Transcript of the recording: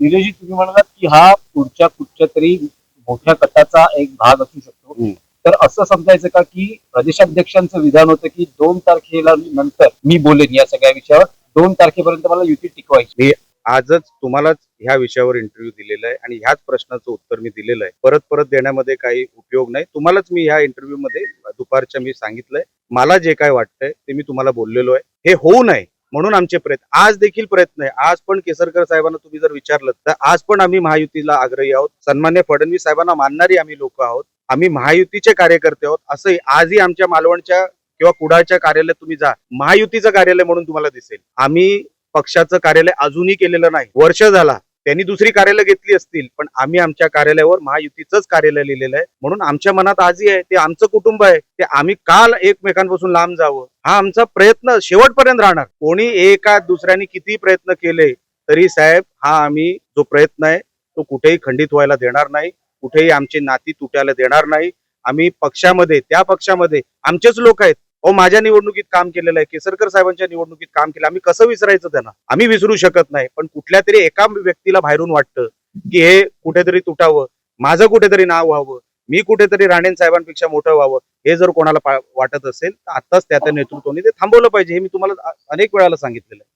निलेशजी तुम्ही म्हणालात की हा पुढच्या कुठच्या तरी मोठ्या कटाचा एक भाग असू शकतो. तर असं समजायचं का की प्रदेशाध्यक्षांचं विधान होतं की दोन तारखेला नंतर मी बोलेन या सगळ्या विषयावर. दोन तारखेपर्यंत मला युती टिकवायची. आजच तुम्हालाच ह्या विषयावर इंटरव्ह्यू दिलेला आहे आणि ह्याच प्रश्नाचं उत्तर मी दिलेलं आहे. परत परत देण्यामध्ये काही उपयोग नाही. तुम्हालाच मी ह्या इंटरव्ह्यू मध्ये दुपारच्या मी सांगितलंय. मला जे काय वाटतंय ते मी तुम्हाला बोललेलो आहे. हे होऊ नये. म्हणून आमचे प्रयत्न आज देखील प्रयत्न आहे. आज पण केसरकर साहेबांना तुम्ही जर विचारलं तर आज पण आम्ही महायुतीला आग्रही आहोत. सन्मान्य फडणवीस साहेबांना मानणारी आम्ही लोक आहोत. आम्ही महायुतीचे कार्यकर्ते आहोत. असंही आजही आमच्या मालवणच्या किंवा कुडाळच्या कार्यालयात तुम्ही जा. महायुतीचं कार्यालय म्हणून तुम्हाला दिसेल. आम्ही पक्षाचं कार्यालय अजूनही केलेलं नाही. वर्ष झाला त्यांनी दुसरी कार्यालय घेतली असतील पण आम्ही आमच्या कार्यालयावर महायुतीचंच कार्यालय लिहिलेलं आहे. म्हणून आमच्या मनात आजही आहे ते आमचं कुटुंब आहे ते आम्ही काल एकमेकांपासून लांब जावं. हा आमचा प्रयत्न शेवटपर्यंत राहणार. कोणी एका दुसऱ्याने किती प्रयत्न केले तरी साहेब हा आम्ही जो प्रयत्न आहे तो कुठेही खंडित व्हायला देणार नाही कुठेही आमची नाती तुटायला देणार नाही. आम्ही पक्षामध्ये त्या पक्षामध्ये आमचेच लोक आहेत अहो माझ्या निवडणुकीत काम केलेलं आहे केसरकर साहेबांच्या निवडणुकीत काम केलं आम्ही कसं विसरायचं त्यांना? आम्ही विसरू शकत नाही पण कुठल्या तरी एका व्यक्तीला बाहेरून वाटतं की हे कुठेतरी तुटावं माझं कुठेतरी नाव व्हावं मी कुठेतरी राणेन साहेबांपेक्षा मोठं व्हावं हे जर कोणाला वाटत असेल तर आताच त्या नेतृत्वाने ते थांबवलं पाहिजे हे मी तुम्हाला अनेक वेळाला सांगितलेलं आहे.